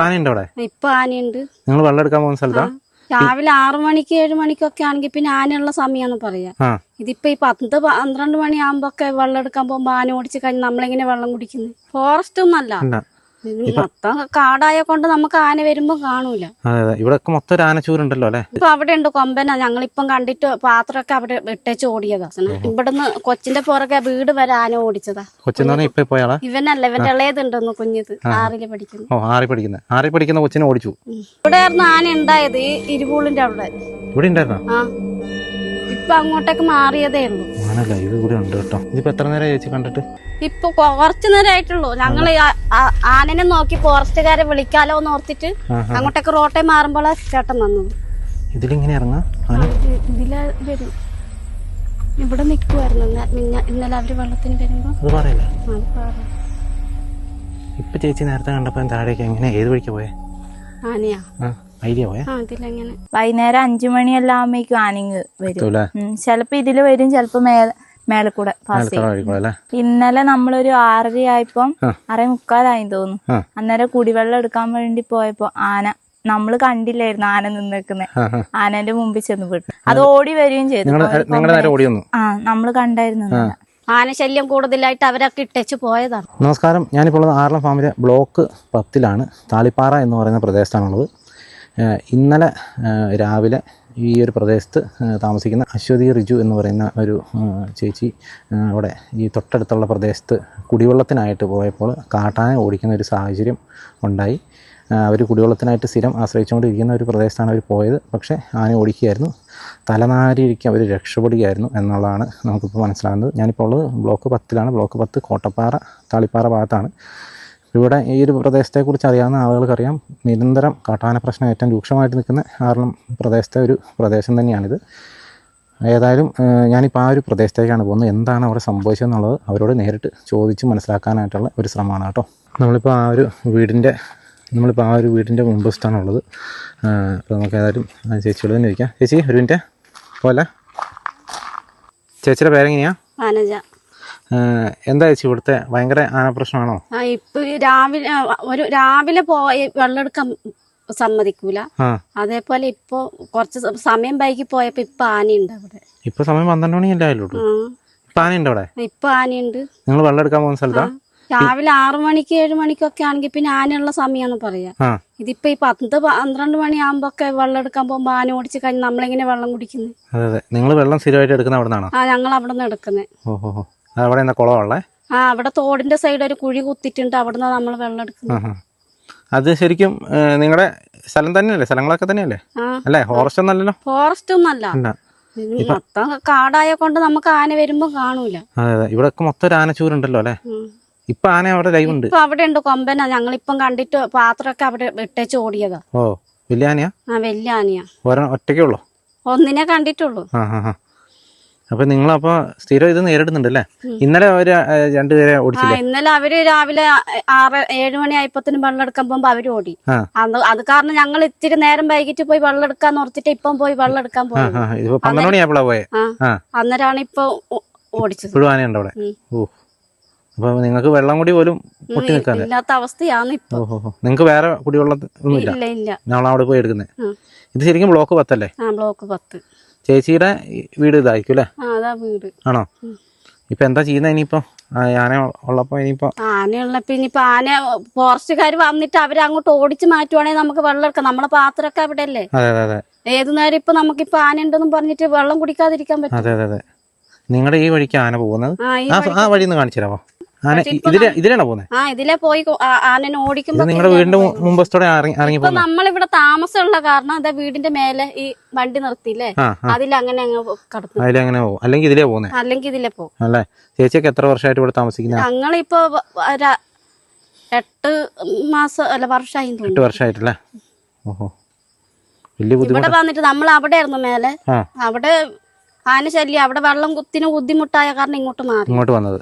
ആനയുണ്ട് അവിടെ ഇപ്പൊ ആനയുണ്ട്. നിങ്ങൾ വെള്ളം എടുക്കാൻ പോകുന്ന സ്ഥലത്താ? രാവിലെ ആറു മണിക്ക് ഏഴ് മണിക്കൊക്കെ ആണെങ്കിൽ പിന്നെ ആനയുള്ള സമയമാണ് പറയാ. ഇതിപ്പോ ഈ പത്ത് പന്ത്രണ്ട് മണിയാകുമ്പോ ഒക്കെ വെള്ളം എടുക്കാൻ പോകുമ്പോ ആന ഓടിച്ച് കഴിഞ്ഞ് നമ്മളെങ്ങനെ വെള്ളം കുടിക്കുന്നു? ഫോറസ്റ്റ് ഒന്നല്ല മൊത്തം കാടായ കൊണ്ട് നമുക്ക് ആന വരുമ്പോ കാണൂല. അതെ അതെ. ഇവിടെ മൊത്തം ഒരു ആനച്ചൂരുണ്ടല്ലോ അല്ലെ? ഇപ്പൊ അവിടെ ഉണ്ട് കൊമ്പന. ഞങ്ങളിപ്പം കണ്ടിട്ട് പാത്രമൊക്കെ അവിടെ ഇട്ടേച്ച് ഓടിയതാ. ഇവിടുന്ന് കൊച്ചിന്റെ പുറകെ വീട് വരെ ആന ഓടിച്ചതാ. കൊച്ചെന്ന് ഇപ്പൊ പോയാളാ ഇവനല്ല ഇവന്റെ ഇളയതുണ്ടെന്ന് കുഞ്ഞത്. ആറിൽ പഠിക്കുന്നു. ഓ ആറി പഠിക്കുന്ന. ആറി പഠിക്കുന്ന കൊച്ചിനെ ഓടിച്ചു. ഇവിടെ ആയിരുന്നു ആന ഉണ്ടായത് ഈ ഇരുപൂളിന്റെ അവിടെ. ഇവിടെ ഉണ്ടായിരുന്നോ? ആ. ഇപ്പൊ അങ്ങോട്ടേക്ക് മാറിയതേ ഉള്ളൂ. ഇവിടെ ഉണ്ട് കേട്ടോ. ഇതിപ്പോ എത്ര നേരം ചേച്ചി കണ്ടിട്ട്? ഇപ്പൊ കുറച്ചു നേരം ആയിട്ടുള്ളൂ ഞങ്ങൾ ആ- ആ- ആനനെ നോക്കി ഫോറസ്റ്റുകാരെ വിളിക്കാലോ എന്ന് ഓർത്തിട്ട് അങ്ങോട്ടേക്ക് റോട്ടെ മാറുമ്പോഴാ ചേട്ടൻ വന്നത്. ഇതിലിങ്ങനെ ഇറങ്ങാം? ഇതിലെ വരും. ഇവിടെ നിക്കുവായിരുന്നു. ഇന്നലെ അവർ വെള്ളത്തിന് വരുമ്പോ അത് പറയില്ല? അത് ഇപ്പൊ ചേച്ചി നേരത്തെ കണ്ടപ്പോ താഴേക്ക് എങ്ങനെ ഏത് വഴിക്ക് പോയേ? ആനയാ. വൈകുന്നേരം അഞ്ചു മണിയെല്ലാം ആകുമ്പോഴേക്കും ആനിങ് വരും. ചിലപ്പോ ഇതിൽ വരും ചിലപ്പോ മേലെ മേലക്കൂടെ പാസ് ഇന്നലെ നമ്മളൊരു ആറര ആയപ്പം ആ. അറേ മുക്കാലായി തോന്നുന്നു. അന്നേരം കുടിവെള്ളം എടുക്കാൻ വേണ്ടി പോയപ്പോ ആന നമ്മൾ കണ്ടില്ലായിരുന്നു ആന നിന്നേക്കുന്നെ. ആനന്റെ മുമ്പിൽ ചെന്ന് വിട്ടു അത് ഓടി വരികയും ചെയ്തു. ആ നമ്മൾ കണ്ടായിരുന്നു ആനശല്യം ആന ശല്യം കൂടുതലായിട്ട് അവരൊക്കെ ഇട്ടേച്ച് പോയതാണ്. നമസ്കാരം. ഞാനിപ്പോൾ ഉള്ളത് ആറളം ഫാമിലെ ബ്ലോക്ക് പത്തിലാണ് താളിപ്പാറ എന്ന് പറയുന്ന പ്രദേശത്താണുള്ളത്. ഇന്നലെ രാവിലെ ഈ ഒരു പ്രദേശത്ത് താമസിക്കുന്ന അശ്വതി റിജു എന്ന് പറയുന്ന ഒരു ചേച്ചി അവിടെ ഈ തൊട്ടടുത്തുള്ള പ്രദേശത്ത് കുടിവെള്ളത്തിനായിട്ട് പോയപ്പോൾ കാട്ടാന ഓടിക്കുന്ന ഒരു സാഹചര്യം ഉണ്ടായി. അവർ കുടിവെള്ളത്തിനായിട്ട് സ്ഥിരം ആശ്രയിച്ചുകൊണ്ടിരിക്കുന്ന ഒരു പ്രദേശത്താണ് അവർ പോയത്. പക്ഷേ ആന ഓടിക്കുകയായിരുന്നു. തലനാരിയിരിക്കും അവർ രക്ഷപ്പെടുകയായിരുന്നു എന്നുള്ളതാണ് നമുക്കിപ്പോൾ മനസ്സിലാകുന്നത്. ഞാനിപ്പോൾ ഉള്ളത് ബ്ലോക്ക് പത്തിലാണ്. ബ്ലോക്ക് പത്ത് കോട്ടപ്പാറ താളിപ്പാറ ഭാഗത്താണ്. ഇവിടെ ഈ ഒരു പ്രദേശത്തെക്കുറിച്ച് അറിയാവുന്ന ആളുകൾക്കറിയാം. നിരന്തരം കാട്ടാന പ്രശ്നം ഏറ്റവും രൂക്ഷമായിട്ട് നിൽക്കുന്ന കാരണം പ്രദേശത്തെ ഒരു പ്രദേശം തന്നെയാണിത്. ഏതായാലും ഞാനിപ്പോൾ ആ ഒരു പ്രദേശത്തേക്കാണ് പോകുന്നത്. എന്താണ് അവിടെ സംഭവിച്ചതെന്നുള്ളത് അവരോട് നേരിട്ട് ചോദിച്ച് മനസ്സിലാക്കാനായിട്ടുള്ള ഒരു ശ്രമമാണ് കേട്ടോ. നമ്മളിപ്പോൾ ആ ഒരു വീടിന്റെ നമ്മളിപ്പോൾ ആ ഒരു വീടിന്റെ മുൻവശത്താണുള്ളത് അപ്പോൾ നമുക്ക് ഏതായാലും ചേച്ചിയോട് തന്നെ ഇരിക്കാം. ചേച്ചി ഒരു മിനിറ്റ്. പോലെ ചേച്ചിയുടെ പേരെങ്ങനെയാണ് എന്താ ചേച്ചി ഇവിടുത്തെ? ഭയങ്കര ആനപ്രശ്നമാണോ? ആ ഇപ്പൊ രാവിലെ ഒരു രാവിലെ പോയ വെള്ളമെടുക്കാൻ സമ്മതിക്കൂല. അതേപോലെ ഇപ്പൊ കുറച്ച് സമയം വൈകി പോയപ്പോ ഇപ്പൊ ആനയുണ്ട് അവിടെ. ഇപ്പൊ സമയം പന്ത്രണ്ട് മണിയല്ലേ ആയുള്ളൂ. ഇപ്പൊ ആനയുണ്ട് അവിടെ? ഇപ്പൊ ആനയുണ്ട്. നിങ്ങൾ വെള്ളം എടുക്കാൻ പോകുന്ന സ്ഥലത്താ? രാവിലെ ആറു മണിക്ക് ഏഴ് മണിക്കൊക്കെ ആണെങ്കിൽ പിന്നെ ആനയുള്ള സമയമാണ് പറയാ. ഇതിപ്പോ ഈ പത്ത് പന്ത്രണ്ട് മണിയാകുമ്പോ ഒക്കെ വെള്ളം എടുക്കാൻ പോകുമ്പോ ആന ഓടിച്ച് കഴിഞ്ഞ് നമ്മളെങ്ങനെ വെള്ളം കുടിക്കുന്നത് അതെ അതെ. നിങ്ങൾ വെള്ളം സ്ഥിരമായിട്ട് എടുക്കുന്ന അവിടെ നിന്നാണോ ആ ഞങ്ങൾ അവിടെ നിന്ന് എടുക്കുന്നത് ഓഹോ. അവിടെ കുളമുള്ളേ ആ അവിടെ തോടിന്റെ സൈഡ് ഒരു കുഴി കുത്തിയിട്ടുണ്ട്. അവിടെ നിന്ന് നമ്മൾ വെള്ളം എടുക്കുന്നത് അത് ശരിക്കും നിങ്ങളുടെ സ്ഥലം തന്നെയല്ലേ? സ്ഥലങ്ങളൊക്കെ തന്നെയല്ലേ? അല്ലേ? ഫോറസ്റ്റ് ഒന്നല്ലല്ലോ ഫോറസ്റ്റ് ഒന്നല്ല മൊത്തം കാടായ കൊണ്ട് നമുക്ക് ആന വരുമ്പോ കാണൂല. അതെ ഇവിടെ മൊത്തം ഒരു ആനച്ചൂരുണ്ടല്ലോ അല്ലേ. ഇപ്പൊ ആന അവിടെ ലൈവ് ഉണ്ട്. അവിടെ ഉണ്ട് കൊമ്പന. ഞങ്ങളിപ്പം കണ്ടിട്ട് പാത്രമൊക്കെ അവിടെ ഇട്ടേച്ച് ഓടിയതാ. ഓ വലിയ ആനയാ? ആ വലിയ ആനയാ. ഒരെണ്ണം ഒറ്റയ്ക്കേ ഒന്നിനെ കണ്ടിട്ടുള്ളൂ. അപ്പൊ നിങ്ങളപ്പോ സ്ഥിരം ഇത് നേരിടുന്നുണ്ടല്ലേ? ഇന്നലെ അവർ രണ്ടുപേരെ ഓടി ഓടിച്ചില്ലേ ഇന്നലെ അവർ രാവിലെ ആറ് ഏഴ് മണി ആയപ്പത്തിന് വെള്ളം എടുക്കാൻ പോകുമ്പോ അവർ ഓടി. അത് കാരണം ഞങ്ങൾ ഇത്തിരി നേരം വൈകിട്ട് പോയി വെള്ളം എടുക്കാന്ന് ഓർത്തിട്ട് ഇപ്പം പോയി വെള്ളം എടുക്കാൻ ആ പോയത്. ഹാ ഇതിപ്പോ പന്ത്രണ്ട് മണിയായപ്പോഴാ പോയെ? അന്നേരമാണ് ഇപ്പൊ ഓടിച്ചത്. ഇപ്പോഴും ആനയുണ്ട് അവിടെ ഓ. അപ്പൊ നിങ്ങൾക്ക് വെള്ളം കൂടി പോലും പൊട്ടി നിൽക്കാൻ ഇല്ലാത്ത അവസ്ഥയാണ് ഇപ്പൊ. നിങ്ങൾക്ക് വേറെ കുടിവെള്ളം ഒന്നുമില്ല നമ്മൾ അവിടെ പോയി എടുക്കുന്നത് ഇത് ശരിക്കും ബ്ലോക്ക് പത്തല്ലേ? ബ്ലോക്ക് പത്ത്. ചേച്ചിയുടെ വീട് ഇതായിരിക്കും അല്ലേ? ആ അതാ വീട്. ആണോ? ഇപ്പൊ എന്താ ചെയ്യുന്നത് ഇനിയിപ്പോ? ആന ഉള്ളപ്പോ ഇനിയിപ്പോ ആനയുള്ളപ്പോ ഇനിയിപ്പോ ആന ഫോറസ്റ്റുകാർ വന്നിട്ട് അവരെ അങ്ങോട്ട് ഓടിച്ച് മാറ്റുവാണെങ്കിൽ നമുക്ക് വെള്ളം എടുക്കാം. നമ്മളെ പാത്രമൊക്കെ അവിടെ അല്ലേ അതെ അതെ അതെ. ഏത് നേരം ഇപ്പൊ നമുക്കിപ്പോ ആന ഉണ്ടെന്നും പറഞ്ഞിട്ട് വെള്ളം കുടിക്കാതിരിക്കാൻ പറ്റും. അതെ അതെ അതെ. നിങ്ങളുടെ ഈ വഴിക്ക് ആന പോകുന്നത്? ആ വഴി ഒന്ന് കാണിച്ചു തരാമോ? ആന ഇ- ഇതിലെ ഇതിലാണോ പോകുന്നത് ആ ഇതിലെ പോയി ആനനെ ഓടിക്കുമ്പോ ഇത് നിങ്ങളുടെ വീടിന്റെ മു- മുമ്പത്തോടെ ഇറങ്ങി ഇറങ്ങി ഇപ്പൊ നമ്മളിവിടെ താമസമുള്ള കാരണം അതാ വീടിന്റെ മേലെ ഈ വണ്ടി നിർത്തിയില്ലേ? അതിലങ്ങനെ അങ്ങ് കടത്തും അതിലങ്ങനെ പോകും അല്ലെങ്കിൽ ഇതിലേ പോകുന്നത് അല്ലെങ്കിൽ ഇതിലെ പോകും അല്ലേ? ചേച്ചിയൊക്കെ എത്ര വർഷമായിട്ട് ഇവിടെ താമസിക്കുന്നു? ഞങ്ങളിപ്പോ എട്ട് മാസം അല്ല വർഷമായി എട്ട് വർഷമായിട്ടല്ലേ ഓഹോ. വലിയ ഇവിടെ വന്നിട്ട് നമ്മൾ അവിടെ ആയിരുന്നു മേലെ അവിടെ ആന ശല്യം അവിടെ വെള്ളം കുത്തിന് ബുദ്ധിമുട്ടായ കാരണം ഇങ്ങോട്ട് മാറി. ഇങ്ങോട്ട് വന്നത്.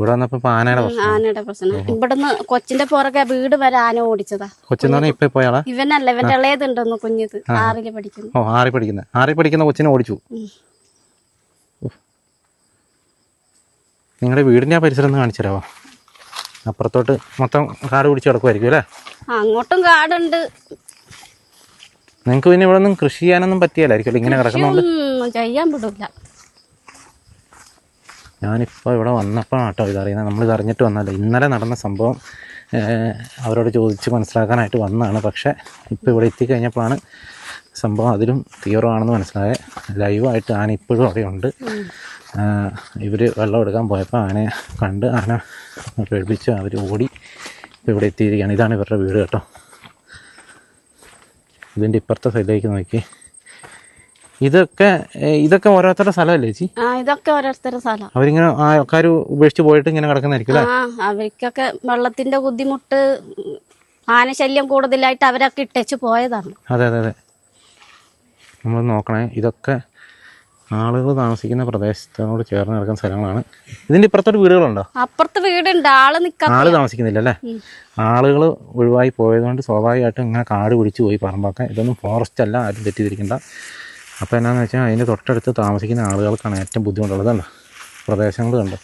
ഇവിടെ വന്നപ്പോ ആനയുടെ ആനയുടെ പ്രശ്നം. ഇവിടുന്ന് കൊച്ചിന്റെ പുറകെ വീട് വരെ ആന ഓടിച്ചതാ. കൊച്ചെന്ന് പറഞ്ഞാൽ ഇപ്പൊ പോയാളാ ഇവനല്ല ഇവന്റെ ഇളയതുണ്ടെന്ന് കുഞ്ഞത് ആറിൽ പഠിക്കുന്നു. ഓ ആറി പഠിക്കുന്ന. ആറി പഠിക്കുന്ന കൊച്ചിനെ ഓടിച്ചു. നിങ്ങളുടെ വീടിന്റെ ആ പരിസരം ഒന്ന് കാണിച്ചു തരാമോ അപ്പുറത്തോട്ട് മൊത്തം കാട് പിടിച്ച് കിടക്കുമായിരിക്കും അല്ലേ? അങ്ങോട്ടും കാടുണ്ട്. നിങ്ങൾക്ക് പിന്നെ ഇവിടെ ഒന്നും കൃഷി ചെയ്യാനൊന്നും പറ്റിയല്ലായിരിക്കും ഇങ്ങനെ കിടക്കുന്നുണ്ട്. ചെയ്യാൻ വിടില്ല ഞാനിപ്പോൾ ഇവിടെ വന്നപ്പോഴാണ് കേട്ടോ ഇതറിയുന്നത് നമ്മൾ അറിഞ്ഞിട്ട് വന്നല്ലോ ഇന്നലെ നടന്ന സംഭവം അവരോട് ചോദിച്ച് മനസ്സിലാക്കാനായിട്ട് വന്നതാണ്. പക്ഷേ ഇപ്പോൾ ഇവിടെ എത്തിക്കഴിഞ്ഞപ്പോഴാണ് സംഭവം അതിലും തീവ്രമാണെന്ന് മനസ്സിലായത്. ലൈവായിട്ട് ആന ഇപ്പോഴും അവിടെ ഉണ്ട്. ഇവർ വെള്ളം എടുക്കാൻ പോയപ്പോൾ ആനയെ കണ്ട് ആന പേടിപ്പിച്ച് അവർ ഓടി ഇപ്പോൾ ഇവിടെ എത്തിയിരിക്കുകയാണ്. ഇതാണ് ഇവരുടെ വീട് കേട്ടോ. ഇതിന്റെ ഇപ്പുറത്തെ സൈഡിലേക്ക് നോക്കി. ഇതൊക്കെ ഇതൊക്കെ ഓരോരുത്തരുടെ സ്ഥലമല്ലേ ചേച്ചി? ആ ഇതൊക്കെ ഓരോരുത്തരുടെ സ്ഥലം. അവരിങ്ങനെ ആൾക്കാർ ഉപേക്ഷിച്ച് പോയിട്ട് ഇങ്ങനെ കിടക്കുന്നതായിരിക്കും ആ അവർക്കൊക്കെ വെള്ളത്തിന്റെ ബുദ്ധിമുട്ട് ആനശല്യം കൂടുതലായിട്ട് അവരൊക്കെ ഇട്ടേച്ച് പോയതാണ്. അതെ അതെ അതെ. നമ്മൾ നോക്കണേ ഇതൊക്കെ ആളുകൾ താമസിക്കുന്ന പ്രദേശത്തോട് ചേർന്ന് കിടക്കുന്ന സ്ഥലങ്ങളാണ്. ഇതിന്റെ ഇപ്പുറത്തോട്ട് വീടുകളുണ്ടോ? അപ്പുറത്ത് വീടുണ്ട് ആൾ ആൾ താമസിക്കുന്നില്ല അല്ലേ? ആളുകൾ ഒഴിവായി പോയതുകൊണ്ട് സ്വാഭാവികമായിട്ടും ഇങ്ങനെ കാട് പിടിച്ചു പോയി പറമ്പൊക്കെ. ഇതൊന്നും ഫോറസ്റ്റ് അല്ല ആരും തെറ്റിദ്ധരിക്കണ്ട. അപ്പോൾ എന്നാന്ന് വെച്ചാൽ അതിന്റെ തൊട്ടടുത്ത് താമസിക്കുന്ന ആളുകൾക്കാണ് ഏറ്റവും ബുദ്ധിമുട്ടുള്ളത് കണ്ടോ? പ്രദേശങ്ങൾ കണ്ടോ?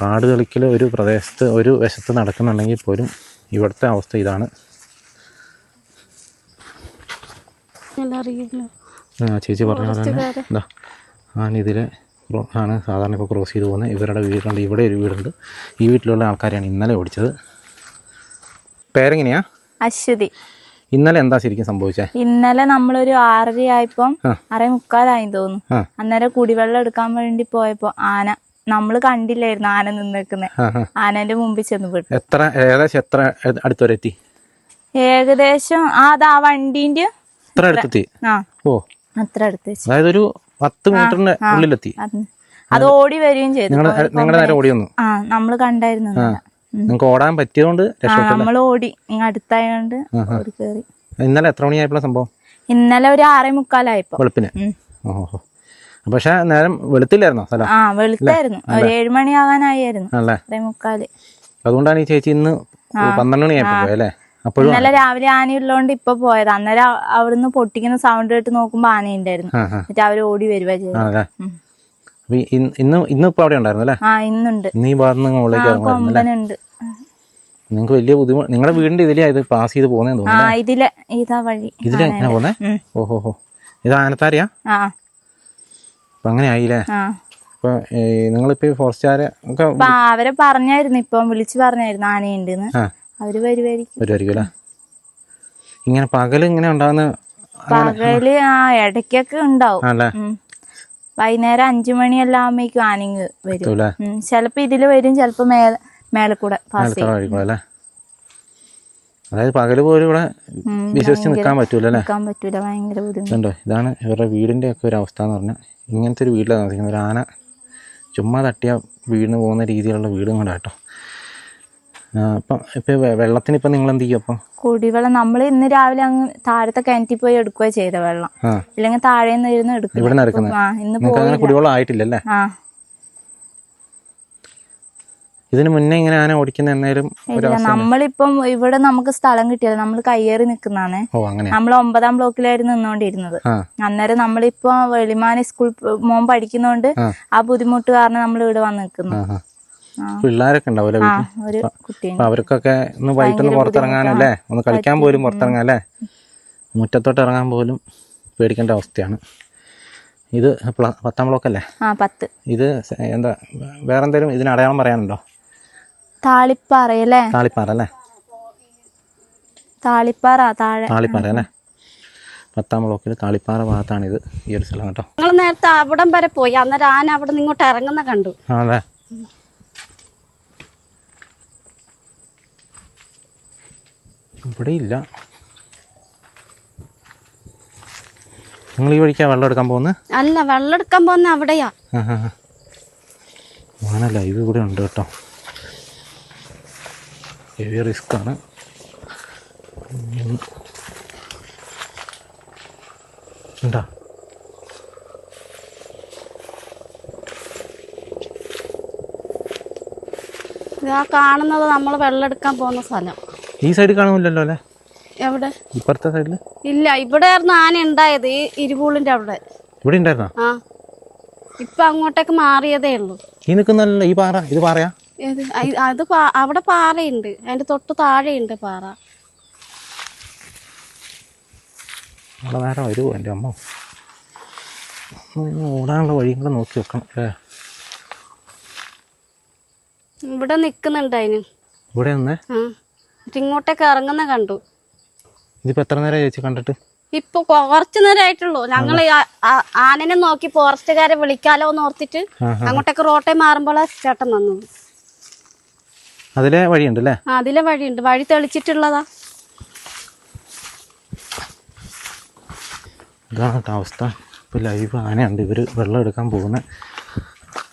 കാട് കളിക്കൽ ഒരു പ്രദേശത്ത് ഒരു വശത്ത് നടക്കുന്നുണ്ടെങ്കിൽ പോലും ഇവിടുത്തെ അവസ്ഥ ഇതാണ്. ആ, ചേച്ചി പറഞ്ഞ പോലെ തന്നെ. എന്താ ആണ് ഇതിലെ ആണ് സാധാരണ ഇപ്പോൾ ക്രോസ് ചെയ്ത് പോകുന്നത്. ഇവരുടെ വീടുണ്ട് ഇവിടെ ഒരു വീടുണ്ട്. ഈ വീട്ടിലുള്ള ആൾക്കാരെയാണ് ഇന്നലെ ഓടിച്ചത്. പേരെങ്ങനെയാ? അശ്വതി. ഇന്നലെ എന്താ ശരിക്കും സംഭവിച്ചത് ഇന്നലെ നമ്മളൊരു ആറര ആയപ്പം ആ. അറേ മുക്കാലായി തോന്നുന്നു. ആ. അന്നേരം കുടിവെള്ളം എടുക്കാൻ വേണ്ടി പോയപ്പോ ആന നമ്മൾ കണ്ടില്ലായിരുന്നു ആന നിന്നേക്കുന്നത് ആ ആ. ആനന്റെ മുമ്പിൽ ചെന്ന് വിട്ടു എത്ര ഏകദേശം എത്ര അടുത്തുവരെ എത്തി ഏകദേശം ആ അതാ വണ്ടീന്റെ എത്ര അടുത്തെത്തി? ആ. ഓ. അത്ര അടുത്ത് അതായത് ഒരു പത്ത് മീറ്ററിന്റെ ഉള്ളിലെത്തി. അത് ഓടി വരികയും ചെയ്തു. നിങ്ങളുടെ നേരെ ഓടി വന്നു. ആ നമ്മൾ കണ്ടായിരുന്നു. നിങ്ങൾക്ക് ഓടാൻ പറ്റിയതുകൊണ്ട് നമ്മൾ ഓടി. കേറി. ഇന്നലെ എത്ര മണിയായപ്പോഴാണ് സംഭവം? ഇന്നലെ ഒരു ആറേ മുക്കാലായപ്പോ. വെളുപ്പിന്. ഓഹോ പക്ഷെ നേരം വെളുത്തില്ലായിരുന്നോ സ്ഥലം? ആ വെളുത്തായിരുന്നു. ഒരു ഏഴ് മണിയാകാനായിരുന്നു അല്ലേ ആറേ മുക്കാൽ. അതുകൊണ്ടാണ് ഈ ചേച്ചി ഇന്ന് പന്ത്രണ്ട് മണിയായപ്പോ പോയത് അല്ലേ? അപ്പോഴും ഇന്നലെ രാവിലെ ആനയുള്ളതുകൊണ്ട് ഇപ്പൊ പോയത്. അന്നേരം അവിടുന്ന് പൊട്ടിക്കുന്ന സൗണ്ട് കേട്ട് നോക്കുമ്പോ ആനയുണ്ടായിരുന്നു. എന്നിട്ട് അവർ ഓടി വരുവാ ചെയ്തത്. ഇന്ന് ഇന്ന് ഇപ്പൊ അവിടെ ഉണ്ടായിരുന്നു അല്ലേ? ആ ഇന്നുണ്ട്. നീ ഈ ഭാഗത്ത് നിന്ന് മുകളിലേക്ക് ഇറങ്ങുമായിരുന്നു അല്ലേ? കൊമ്പനുണ്ട് നിങ്ങൾക്ക് വലിയ ബുദ്ധിമുട്ട് നിങ്ങളുടെ വീടിന്റെ ഇതിലാ ഇത് പാസ് ചെയ്ത് പോകുന്നേ തോന്നുന്നു ഇതിലെ ഇതാ വഴി. ഇതിലെ എങ്ങനെ പോകുന്നേ? ഓഹോ ഹോ ഇത് ആനത്താരിയാ? അപ്പൊ അങ്ങനെ ആയില്ലേ? ആ. അപ്പൊ നിങ്ങളിപ്പോ ഫോറസ്റ്റുകാരെ ഒക്കെ അവരെ പറഞ്ഞായിരുന്നു ഇപ്പൊ വിളിച്ചു പറഞ്ഞായിരുന്നു ആനയുണ്ട് അവർ വരുമായിരിക്കും വരുമായിരിക്കും അല്ലേ? ഇങ്ങനെ പകൽ ഇങ്ങനെ ഉണ്ടാകുന്ന പകൽ ആ ഇടയ്ക്കൊക്കെ ഉണ്ടാവും. ഉം. വൈകുന്നേരം അഞ്ചു മണിയെല്ലാം ആകുമ്പോഴേക്കും ആനിങ് വരും. ചിലപ്പോ ഇതിൽ വരും ചിലപ്പോ മേലെ മേലെ കൂടെ പാസ് അതായത് പകൽ പോലും ഇവിടെ വിശ്വസിച്ച് നിൽക്കാൻ പറ്റൂല അല്ലേ? പറ്റൂല ഭയങ്കര ഇതാണ് ഇവരുടെ വീടിന്റെ ഒക്കെ ഒരു അവസ്ഥ എന്ന് പറഞ്ഞാൽ ഇങ്ങനത്തെ ഒരു വീട്ടിലാണ് താമസിക്കുന്നത്. ഒരു ആന ചുമ്മാ തട്ടിയ വീടിന് പോകുന്ന രീതിയിലുള്ള വീടും കൂടെ കേട്ടോ അപ്പം ഇപ്പം വെള്ളത്തിന് ഇപ്പം നിങ്ങൾ എന്ത് ചെയ്യും അപ്പം? കുടിവെള്ളം നമ്മൾ ഇന്ന് രാവിലെ അങ്ങ് താഴത്തെ കിണറ്റിൽ പോയി എടുക്കുക ചെയ്ത വെള്ളം. അല്ലെങ്കിൽ ഇല്ലെങ്കിൽ താഴെ നിന്ന് ഇരുന്ന് എടുക്കും. ഇവിടെ അങ്ങനെ കുടിവെള്ളം ആയിട്ടില്ലല്ലേ? ഇതിന് മുന്നേ ഇങ്ങനെ ആന ഓടിക്കുന്ന എന്നേലും നമ്മളിപ്പം ഇവിടെ നമുക്ക് സ്ഥലം കിട്ടിയത് നമ്മൾ കയ്യേറി നിൽക്കുന്നതാണ് അങ്ങനെ. നമ്മൾ ഒമ്പതാം ബ്ലോക്കിലായിരുന്നു നിന്നോണ്ടിരുന്നത്. അന്നേരം നമ്മളിപ്പോ വെളിമാന സ്കൂൾ മോൻ പഠിക്കുന്നോണ്ട് ആ. ബുദ്ധിമുട്ട് കാരണം നമ്മൾ ഇവിടെ വന്ന് നിൽക്കുന്നു ആ. പിള്ളേരൊക്കെ ഉണ്ടാവും ആ വീട്ടിൽ അവർക്കൊക്കെ ഒന്ന് വൈകിട്ടൊന്ന് പുറത്തിറങ്ങാനല്ലേ ഒന്ന് കളിക്കാൻ പോലും പുറത്തിറങ്ങാം അല്ലേ? മുറ്റത്തോട്ട് ഇറങ്ങാൻ പോലും പേടിക്കേണ്ട അവസ്ഥയാണ്. ഇത് പത്താം ബ്ലോക്ക് അല്ലേ? ഇത് എന്താ വേറെ എന്തെങ്കിലും ഇതിന് അടയാളം പറയാനുണ്ടോ? താളിപ്പാറ അല്ലേ? താളിപ്പാറ താഴെ. താളിപ്പാറ അല്ലേ? പത്താം ബ്ലോക്കിൽ താളിപ്പാറ ഭാഗത്താണ് ഇത് ഈ ഒരു സ്ഥലം കേട്ടോ. നിങ്ങൾ നേരത്തെ അവിടം വരെ പോയി. അന്നേരം ആന അവിടെ നിന്ന് ഇങ്ങോട്ട് ഇറങ്ങുന്ന കണ്ടു. അതെ ഇവിടെ ഇല്ല നിങ്ങൾ ഈ വഴിക്കാ വെള്ളം എടുക്കാൻ പോകുന്നത് അല്ല വെള്ളം എടുക്കാൻ പോകുന്ന അവിടെയാ. ആണ് ലൈവ് ഇവിടെ ഉണ്ട് കേട്ടോ. ഹെവി റിസ്ക് ആണ്. ഉണ്ടാ ഇതാ കാണുന്നത് നമ്മൾ വെള്ളം എടുക്കാൻ പോകുന്ന സ്ഥലം. ഈ സൈഡിൽ കാണുമല്ലോ അല്ലേ? എവിടെ? ഇപ്പുറത്തെ സൈഡിൽ? ഇല്ല ഇവിടെ ആയിരുന്നു ആന ഉണ്ടായത് ഈ ഇരുപൂളിന്റെ അവിടെ. ഇവിടെ ഉണ്ടായിരുന്നോ? ആ. ഇപ്പൊ അങ്ങോട്ടേക്ക് മാറിയതേ ഉള്ളൂ. ഈ നിൽക്കുന്നല്ലോ ഈ പാറ? ഇത് പാറയാ? ഏത്? അയ്- അത് പാ- അവിടെ പാറയുണ്ട്. അതിന്റെ തൊട്ട് താഴെയുണ്ട് പാറ. അവിടെ നേരം വരുമോ എന്റെ അമ്മ. ഒന്ന് ഓടാനുള്ള വഴിയും കൂടെ നോക്കി വെക്കണം അല്ലേ? ഇവിടെ നിക്കുന്നുണ്ട് അതിന്. ഇവിടെ നിന്നേ? ആ. ഇങ്ങോട്ടേക്ക് ഇറങ്ങുന്ന കണ്ടു. ഇതിപ്പോ എത്ര നേരം ചേച്ചി കണ്ടിട്ട്? ഇപ്പൊ കുറച്ചു നേരമായിട്ടുള്ളൂ ഞങ്ങൾ ആനനെ നോക്കി ഫോറസ്റ്റുകാരെ വിളിക്കാലോ എന്ന് ഓർത്തിട്ട് അങ്ങോട്ടേക്ക് റോട്ടേ മാറുമ്പോളാ ചേട്ടൻ വന്നത്. അതിലെ വഴിയുണ്ട് അല്ലേ അതിലെ വഴിയുണ്ട്. വഴി തെളിച്ചിട്ടുള്ളതാ. ഇതാണ് കേട്ടോ അവസ്ഥ. ഇപ്പൊ ലൈവ് ആനയുണ്ട്. ഇവർ വെള്ളം എടുക്കാൻ പോകുന്ന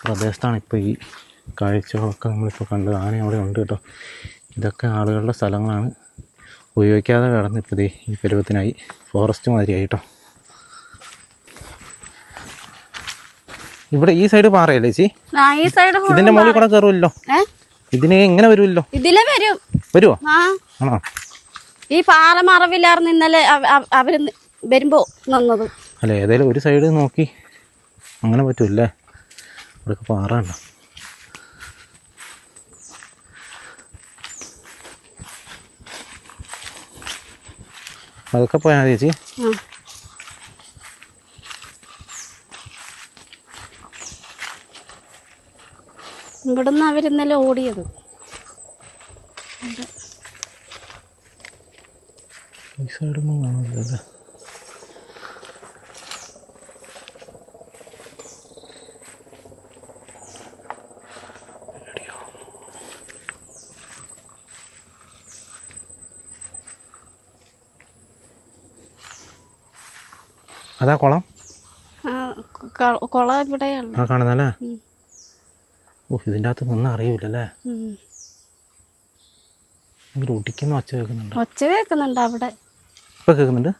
പ്രദേശത്താണ് ഇപ്പോൾ ഈ കാഴ്ചകളൊക്കെ നമ്മളിപ്പോൾ കണ്ടത്. ആന അവിടെ ഉണ്ട് കേട്ടോ. ഇതൊക്കെ ആളുകളുടെ സ്ഥലങ്ങളാണ്. ഉപയോഗിക്കാതെ കിടന്ന് ഇപ്പോൾ ദേ ഈ പരുവത്തിനായി ഫോറസ്റ്റ് മാതിരിയായി കേട്ടോ ഇവിടെ ഈ സൈഡ് പാറയല്ലേ ചേച്ചി? ഈ സൈഡ് ഇതിന്റെ മുകളിൽ കൂടെ കയറുമല്ലോ ഇതിന് എങ്ങനെ വരുമല്ലോ ഇതിലെ വരും. വരുമോ ആണോ? ഈ പാറ മറവില്ലാർന്ന് ഇന്നലെ അവ- അവ- അവർ വരുമ്പോ നിന്നത്. അല്ല ഏതായാലും ഒരു സൈഡ് നോക്കി. അങ്ങനെ പറ്റൂല്ലേ? ഇവിടെ പാറ ഉണ്ടോ അതൊക്കെ പോയാൽ ചേച്ചി. ആ. ഇവിടുന്ന് അവരിന്നലെ ഓടിയത്. ഈ സൈഡൊന്നും കാണില്ലല്ലേ അതാ കുളം? ആ ക- കുളം ഇവിടെയാണ് ആ കാണുന്നല്ലേ ഓ ഇതിന്റെ അകത്ത് നിന്ന് അറിയൂലല്ലേ? ഉം. ഇവർ ഒടിക്കുന്ന ഒച്ച കേൾക്കുന്നുണ്ട്? ഒച്ച കേൾക്കുന്നുണ്ട് അവിടെ. ഇപ്പൊ കേൾക്കുന്നുണ്ട്?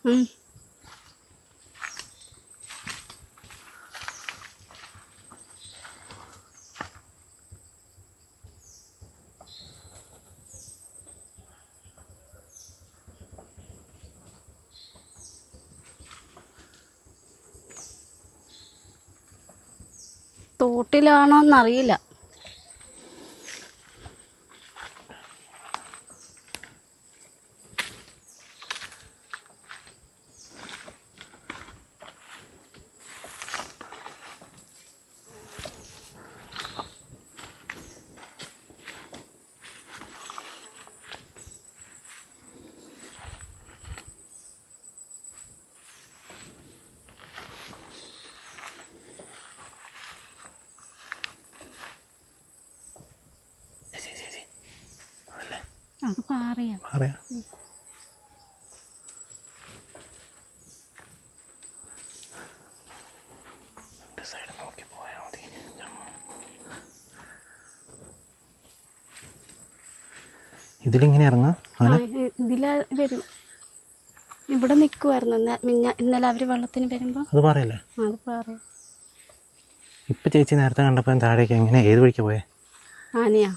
ഉം. പറയാ ഇതിലിങ്ങനെ ഇറങ്ങാം? ഇതിലെ വരും. ഇവിടെ നിൽക്കുമായിരുന്നു ഇന്നലെ അവർ വെള്ളത്തിന് വരുമ്പോ. അത് പറയല്ലേ അത് പറയാം ഇപ്പൊ ചേച്ചി നേരത്തെ കണ്ടപ്പോ താഴേക്ക് എങ്ങനെ ഏത് വഴിക്ക് പോയേ? ആനയാ.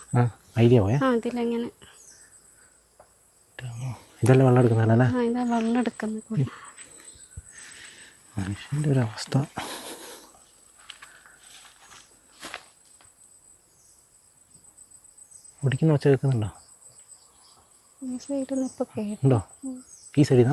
ഐഡിയ പോയേ? ആ ഇതിലെങ്ങനെ? ഇതല്ലേ വെള്ളം എടുക്കുന്നതല്ലേ ഇതാ വെള്ളം എടുക്കുന്നത്. കൂടി മനുഷ്യന്റെ ഒരു അവസ്ഥ. ഓടിക്കുന്ന ഒച്ച കേൾക്കുന്നുണ്ടോ? ഉണ്ടോ? ഈ സൈഡിൽ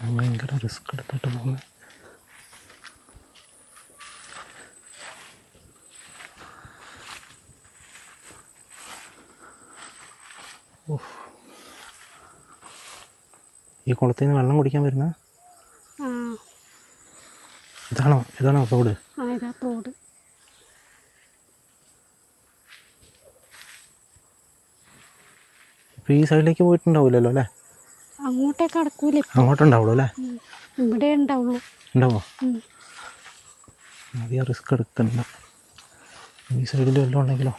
ഭയങ്കര റിസ്ക് എടുത്തിട്ട് പോകുന്നത് ഈ കുളത്തിൽ നിന്ന് വെള്ളം കുടിക്കാൻ വരുന്ന? ഇതാണോ? ഇതാണോ തോട്? തോട്. ഇപ്പോൾ ഈ സൈഡിലേക്ക് പോയിട്ടുണ്ടാവില്ലല്ലോ അല്ലേ? അങ്ങോട്ടേക്ക് കടക്കൂല. അങ്ങോട്ടുണ്ടാവുള്ളൂ അല്ലേ? ഇവിടെ ഉണ്ടാവുള്ളൂ. ഉണ്ടാവോ? അധികം റിസ്ക് എടുക്കണ്ട. ഈ സൈഡിൽ വല്ലതും ഉണ്ടെങ്കിലോ?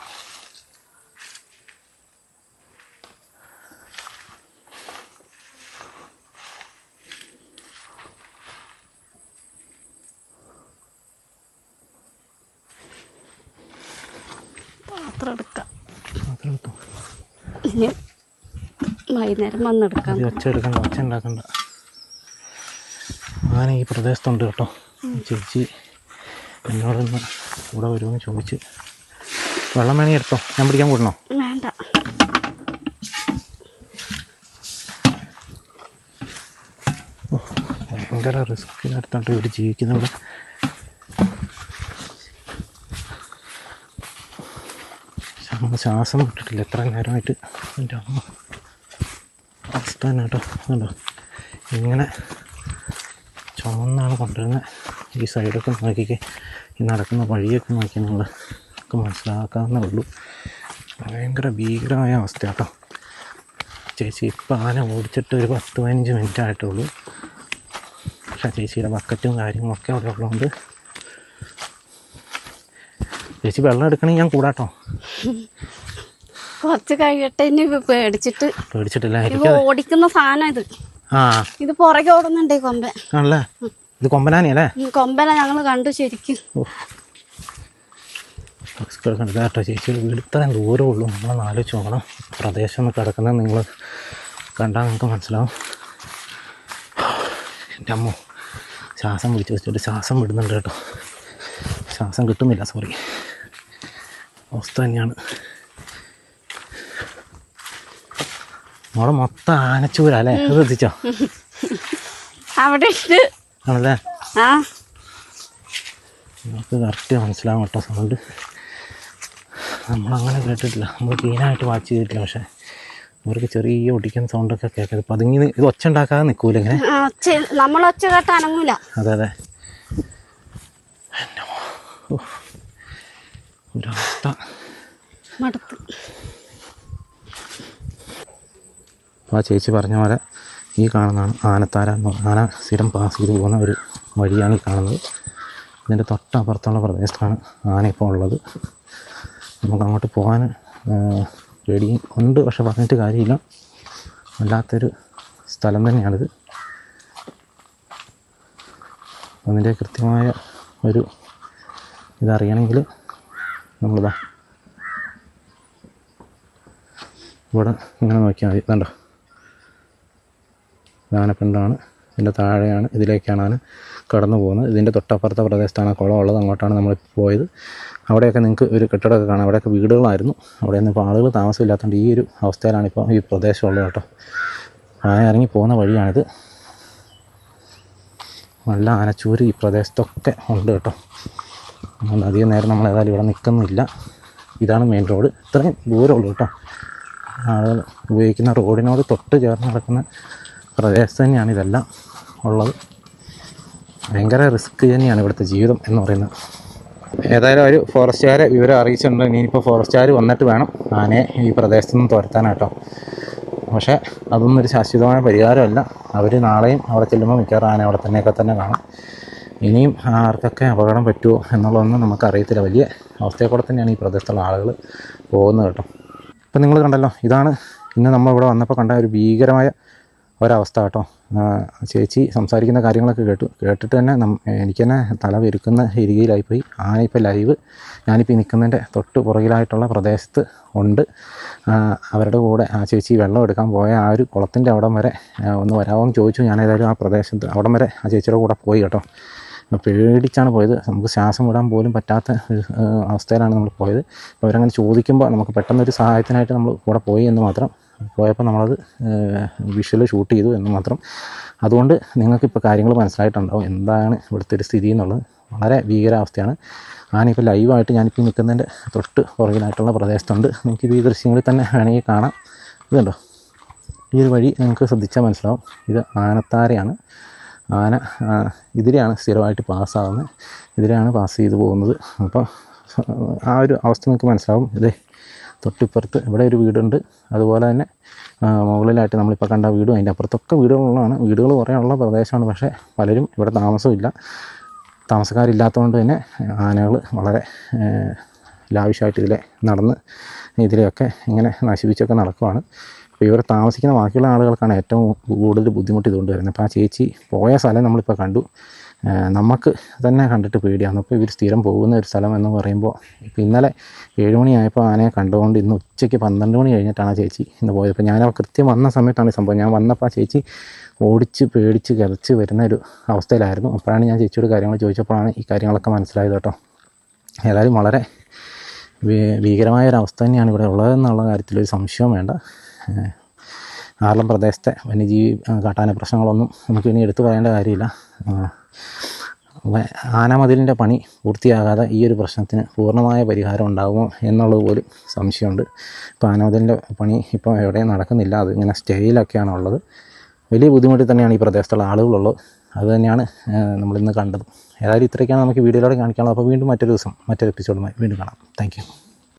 പാത്രം എടുക്കാം. പാത്രം എടുത്തോ? ഇനി വൈകുന്നേരം വന്നെടുക്കാം. ഒച്ച എടുക്കണ്ട ഒച്ച ഉണ്ടാക്കണ്ട അങ്ങനെ ഈ പ്രദേശത്തുണ്ട് കേട്ടോ. ചേച്ചി എന്നോടൊന്ന് ഇവിടെ വരുമെന്ന് ചോദിച്ച് വെള്ളം വേണേ എടുത്തോ? ഞാൻ പിടിക്കാൻ കൂടണോ വേണ്ട. ഭയങ്കര റിസ്ക് എടുത്തോണ്ട് ഇവർ ജീവിക്കുന്നത് ശ്വാ- ശ്വാസം വിട്ടിട്ടില്ല എത്ര നേരമായിട്ട്? എന്റെ അമ്മ. അവസ്ഥ തന്നെ കേട്ടോ കണ്ടോ? ഇങ്ങനെ ചുമന്നാണ് കൊണ്ടുവരുന്നത്. ഈ സൈഡൊക്കെ നോക്കിക്കേ. ഈ നടക്കുന്ന വഴിയൊക്കെ നോക്കി നമ്മൾ നമുക്ക് മനസ്സിലാക്കാവുന്നേ ഉള്ളൂ. ഭയങ്കര ഭീകരമായ അവസ്ഥ കേട്ടോ ചേച്ചി ഇപ്പം ആന ഓടിച്ചിട്ട് ഒരു പത്ത് പതിനഞ്ച് മിനിറ്റ് ആയിട്ടുള്ളൂ. പക്ഷേ ചേച്ചിയുടെ ബക്കറ്റും കാര്യങ്ങളൊക്കെ അവിടെ ഉള്ളതുകൊണ്ട് ചേച്ചി വെള്ളം എടുക്കണമെങ്കിൽ ഞാൻ കൂടാട്ടോ. കുറച്ച് കഴിയട്ടെ ഇനി പേടിച്ചിട്ട്. പേടിച്ചിട്ടില്ല? ഓടിക്കുന്ന സാധനം ഇത്. ഇത് പുറകെ ഓടുന്നുണ്ടേ കൊമ്പൻ ആണല്ലേ? ഇത് കൊമ്പനാനല്ലേ കൊമ്പന ഞങ്ങൾ ഞങ്ങൾ കണ്ടു ശരിക്കും. കേട്ടോ ചേച്ചിയുടെ വീട് ഇത്രയും ദൂരമേ ഉള്ളൂ. നമ്മളൊന്ന് ആലോചിച്ച് നോക്കണം. പ്രദേശം കിടക്കുന്നത് നിങ്ങൾ കണ്ടാൽ നിങ്ങൾക്ക് മനസ്സിലാവും. എന്റെ അമ്മ. ശ്വാസം പിടിച്ച് വെച്ചിട്ട് ശ്വാസം വിടുന്നുണ്ട് കേട്ടോ. ശ്വാസം കിട്ടുന്നില്ല സോറി അവസ്ഥ തന്നെയാണ്. നമ്മളെ മൊത്തം ആനച്ചൂരല്ലേ അത് എത്തിച്ചോ അവിടെ ആണല്ലേ? നമുക്ക് കറക്റ്റ് മനസ്സിലാവും കേട്ടോ സൗണ്ട്. നമ്മളങ്ങനെ കേട്ടിട്ടില്ല. നമ്മൾ ക്ലീനായിട്ട് വാച്ച് ചെയ്തിട്ടില്ല പക്ഷേ. അവർക്ക് ചെറിയ ഒടിക്കുന്ന സൗണ്ടൊക്കെ കേൾക്കരുത് അപ്പം അതിങ്ങനെ ഇത് ഒച്ച ഉണ്ടാക്കാതെ നിൽക്കൂല ഇങ്ങനെ? നമ്മൾ ഒച്ച- കേട്ട് അനങ്ങൂല. അതെ അതെ. ഒരവസ്ഥ. മടുത്ത്. അപ്പോൾ ആ ചേച്ചി പറഞ്ഞ പോലെ ഈ കാണുന്നതാണ് ആനത്താര എന്ന് പറഞ്ഞ ആന സ്ഥിരം പാസ് ചെയ്ത് പോകുന്ന ഒരു വഴിയാണ് ഈ കാണുന്നത്. ഇതിന്റെ തൊട്ടപ്പുറത്തുള്ള പ്രദേശത്താണ് ആന ഇപ്പോൾ ഉള്ളത്. നമുക്ക് അങ്ങോട്ട് പോകാൻ പേടി ഉണ്ട് പക്ഷെ പറഞ്ഞിട്ട് കാര്യമില്ല. വല്ലാത്തൊരു സ്ഥലം തന്നെയാണിത്. അതിന്റെ കൃത്യമായ ഒരു ഇതറിയണമെങ്കിൽ നമ്മളിതാ ഇവിടെ ഇങ്ങനെ നോക്കിയാൽ മതി. കണ്ടോ? ആനപ്പിണ്ടാണ് ഇതിന്റെ താഴെയാണ് ഇതിലേക്കാണ് ആന കടന്നു പോകുന്നത്. ഇതിന്റെ തൊട്ടപ്പുറത്തെ പ്രദേശത്താണ് കുളം ഉള്ളത്. അങ്ങോട്ടാണ് നമ്മൾ പോയത്. അവിടെയൊക്കെ നിങ്ങൾക്ക് ഒരു കെട്ടിടമൊക്കെ കാണാം. അവിടെയൊക്കെ വീടുകളായിരുന്നു. അവിടെയൊന്നും ഇപ്പോൾ ആളുകൾ താമസമില്ലാത്തതുകൊണ്ട് ഈ ഒരു അവസ്ഥയിലാണ് ഇപ്പോൾ ഈ പ്രദേശം ഉള്ളത് കേട്ടോ. ആന ഇറങ്ങി പോകുന്ന വഴിയാണിത്. നല്ല ആനച്ചൂര് ഈ പ്രദേശത്തൊക്കെ ഉണ്ട് കേട്ടോ. അധികം നേരം നമ്മൾ ഏതായാലും ഇവിടെ നിൽക്കുന്നില്ല. ഇതാണ് മെയിൻ റോഡ് ഇത്രയും ദൂരമുള്ളൂ കേട്ടോ. ആളുകൾ ഉപയോഗിക്കുന്ന റോഡിനോട് തൊട്ട് ചേർന്ന് നടക്കുന്ന പ്രദേശത്ത് തന്നെയാണ് ഇതെല്ലാം ഉള്ളത്. ഭയങ്കര റിസ്ക് തന്നെയാണ് ഇവിടുത്തെ ജീവിതം എന്ന് പറയുന്നത്. ഏതായാലും ഒരു ഫോറസ്റ്റുകാരെ വിവരം അറിയിച്ചിട്ടുണ്ട്. ഇനിയിപ്പോൾ ഫോറസ്റ്റുകാർ വന്നിട്ട് വേണം ആനയെ ഈ പ്രദേശത്ത് നിന്ന് തുരത്താനാട്ടോ പക്ഷേ അതൊന്നും ഒരു ശാശ്വതമായ പരിഹാരമല്ല. അവർ നാളെയും അവിടെ ചെല്ലുമ്പോൾ മിക്കവാറും ആന അവിടെ തന്നെയൊക്കെ തന്നെ കാണും. ഇനിയും ആർക്കൊക്കെ അപകടം പറ്റുമോ എന്നുള്ളതൊന്നും നമുക്കറിയത്തില്ല. വലിയ അവസ്ഥയെ കൂടെ തന്നെയാണ് ഈ പ്രദേശത്തുള്ള ആളുകൾ പോകുന്നത് കേട്ടോ. ഇപ്പം നിങ്ങൾ കണ്ടല്ലോ ഇതാണ് ഇന്ന് നമ്മൾ ഇവിടെ വന്നപ്പോൾ കണ്ട ഒരു ഭീകരമായ ഒരവസ്ഥ കേട്ടോ. ചേച്ചി സംസാരിക്കുന്ന കാര്യങ്ങളൊക്കെ കേട്ടു. കേട്ടിട്ട് തന്നെ എനിക്ക് തന്നെ തല വിരുക്കുന്ന രീതിയിലായിപ്പോയി. ആന ഇപ്പോൾ ലൈവ് ഞാനിപ്പോൾ നിൽക്കുന്നതിന്റെ തൊട്ട് പുറകിലായിട്ടുള്ള പ്രദേശത്ത് ഉണ്ട്. അവരുടെ കൂടെ ആ ചേച്ചി വെള്ളം എടുക്കാൻ പോയ ആ ഒരു കുളത്തിന്റെ അവിടം വരെ ഒന്ന് വരാമോ എന്ന് ചോദിച്ചു. ഞാൻ ഏതായാലും ആ പ്രദേശത്ത് അവിടം വരെ ആ ചേച്ചിയുടെ കൂടെ പോയി കേട്ടോ. പേടിച്ചാണ് പോയത്. നമുക്ക് ശ്വാസം വിടാൻ പോലും പറ്റാത്ത ഒരു അവസ്ഥയിലാണ് നമ്മൾ പോയത്. അവരങ്ങനെ ചോദിക്കുമ്പോൾ നമുക്ക് പെട്ടെന്നൊരു സഹായത്തിനായിട്ട് നമ്മൾ കൂടെ പോയി എന്ന് മാത്രം പോയപ്പോൾ നമ്മളത് വിഷ്വൽ ഷൂട്ട് ചെയ്തു എന്ന് മാത്രം. അതുകൊണ്ട് നിങ്ങൾക്കിപ്പോൾ കാര്യങ്ങൾ മനസ്സിലായിട്ടുണ്ടാവും എന്താണ് ഇവിടുത്തെ ഒരു സ്ഥിതി എന്നുള്ളത്. വളരെ ഭീകരാവസ്ഥയാണ്. ഞാനിപ്പോൾ ലൈവായിട്ട് ഞാനിപ്പോൾ നിൽക്കുന്നതിന്റെ തൊട്ട് പുറകിലായിട്ടുള്ള പ്രദേശത്തുണ്ട്. നിങ്ങൾക്ക് ഈ ദൃശ്യങ്ങളിൽ തന്നെ വേണമെങ്കിൽ കാണാം. ഇതുണ്ടോ ഈ ഒരു വഴി നിങ്ങൾക്ക് ശ്രദ്ധിച്ചാൽ മനസ്സിലാവും. ഇത് ആനത്താരയാണ്. ആന ഇതിരെയാണ് സ്ഥിരമായിട്ട് പാസ്സാകുന്നത് ഇതിരെയാണ് പാസ് ചെയ്ത് പോകുന്നത്. അപ്പോൾ ആ ഒരു അവസ്ഥ നിങ്ങൾക്ക് മനസ്സിലാവും. ഇതേ തൊട്ടിപ്പുറത്ത് ഇവിടെ ഒരു വീടുണ്ട്. അതുപോലെ തന്നെ മുകളിലായിട്ട് നമ്മളിപ്പോൾ കണ്ട വീടും അതിന്റെ അപ്പുറത്തൊക്കെ വീടുകളുള്ളതാണ്. വീടുകൾ കുറേ ഉള്ള പ്രദേശമാണ് പക്ഷേ പലരും ഇവിടെ താമസമില്ല താമസക്കാരില്ലാത്തതുകൊണ്ട് തന്നെ ആനകൾ വളരെ ലാവിഷായിട്ട് ഇതിലെ നടന്ന് ഇതിലെയൊക്കെ ഇങ്ങനെ നശിപ്പിച്ചൊക്കെ നടക്കുവാണ്. അപ്പോൾ ഇവർ താമസിക്കുന്ന ബാക്കിയുള്ള ആളുകൾക്കാണ് ഏറ്റവും കൂടുതൽ ബുദ്ധിമുട്ട് ഇതുകൊണ്ട് വരുന്നത്. അപ്പോൾ ആ ചേച്ചി പോയ സ്ഥലം നമ്മളിപ്പോൾ കണ്ടു. നമുക്ക് തന്നെ കണ്ടിട്ട് പേടിയാണ്. അപ്പോൾ ഇവർ സ്ഥിരം പോകുന്ന ഒരു സ്ഥലം എന്ന് പറയുമ്പോൾ ഇപ്പോൾ ഇന്നലെ ഏഴ് മണിയായപ്പോൾ ആനയെ കണ്ടുകൊണ്ട് ഇന്ന് ഉച്ചയ്ക്ക് പന്ത്രണ്ട് മണി കഴിഞ്ഞിട്ടാണ് ചേച്ചി ഇന്ന് പോയത്. അപ്പോൾ ഞാൻ കൃത്യം വന്ന സമയത്താണ് ഈ സംഭവം. ഞാൻ വന്നപ്പോൾ ആ ചേച്ചി ഓടിച്ച് പേടിച്ച് കിളച്ച് വരുന്ന ഒരു അവസ്ഥയിലായിരുന്നു. അപ്പോഴാണ് ഞാൻ ചേച്ചിയോട് കാര്യങ്ങൾ ചോദിച്ചപ്പോഴാണ് ഈ കാര്യങ്ങളൊക്കെ മനസ്സിലായത് കേട്ടോ. ഏതായാലും വളരെ ഭീകരമായ ഒരു അവസ്ഥ തന്നെയാണ് ഇവിടെ ഉള്ളതെന്നുള്ള കാര്യത്തിൽ ഒരു സംശയവും വേണ്ട. ആർലം പ്രദേശത്തെ വന്യജീവി കാട്ടാന പ്രശ്നങ്ങളൊന്നും നമുക്കിനി എടുത്തു പറയേണ്ട കാര്യമില്ല. ആനമതിലിന്റെ പണി പൂർത്തിയാകാതെ ഈ ഒരു പ്രശ്നത്തിന് പൂർണമായ പരിഹാരം ഉണ്ടാകുമോ എന്നുള്ളത് പോലും സംശയമുണ്ട്. ഇപ്പോൾ ആനമതിലിന്റെ പണി ഇപ്പോൾ എവിടെയും നടക്കുന്നില്ല. അത് ഇങ്ങനെ സ്റ്റേയിലൊക്കെയാണ് ഉള്ളത്. വലിയ ബുദ്ധിമുട്ടിൽ തന്നെയാണ് ഈ പ്രദേശത്തുള്ള ആളുകളുള്ളത്. അത് തന്നെയാണ് നമ്മളിന്ന് കണ്ടത്. ഏതായാലും ഇത്രയൊക്കെയാണ് നമുക്ക് വീഡിയോയിലൂടെ കാണിക്കാനുള്ളത്. അപ്പോൾ വീണ്ടും മറ്റൊരു ദിവസം മറ്റൊരു എപ്പിസോഡുമായി വീണ്ടും കാണാം. താങ്ക്